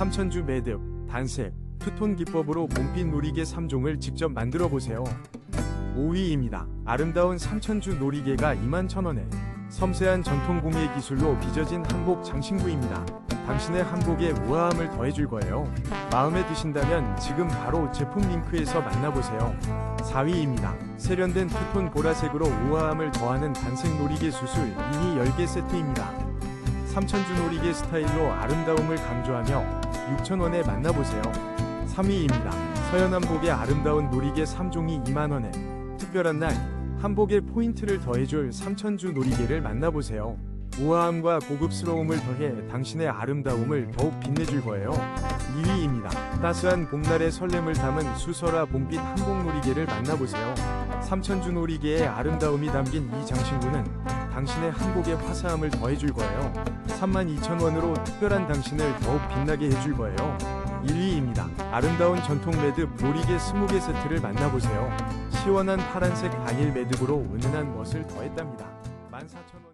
삼천주 매듭, 단색, 투톤 기법으로 봄빛 놀이개 3종을 직접 만들어 보세요. 5위입니다. 아름다운 삼천주 놀이개가 21,000원에 섬세한 전통 공예 기술로 빚어진 한복 장신구입니다. 당신의 한복에 우아함을 더해줄 거예요. 마음에 드신다면 지금 바로 제품 링크에서 만나보세요. 4위입니다. 세련된 투톤 보라색으로 우아함을 더하는 단색 놀이개 수술 미니 10개 세트입니다. 삼천주 놀이개 스타일로 아름다움을 강조하며 6,000원에 만나보세요. 3위입니다. 서연한복의 아름다운 놀이개 3종이 2만원에 특별한 날 한복에 포인트를 더해줄 삼천주 놀이개를 만나보세요. 우아함과 고급스러움을 더해 당신의 아름다움을 더욱 빛내줄 거예요. 2위입니다. 따스한 봄날의 설렘을 담은 수설화 봄빛 한복 놀이개를 만나보세요. 삼천주 놀이개의 아름다움이 담긴 이 장신구는 당신의 한복에 화사함을 더해줄 거예요. 32,000원으로 특별한 당신을 더욱 빛나게 해줄 거예요. 1위입니다. 아름다운 전통 매듭 놀이개 20개 세트를 만나보세요. 시원한 파란색 단일 매듭으로 은은한 멋을 더했답니다. 14,000원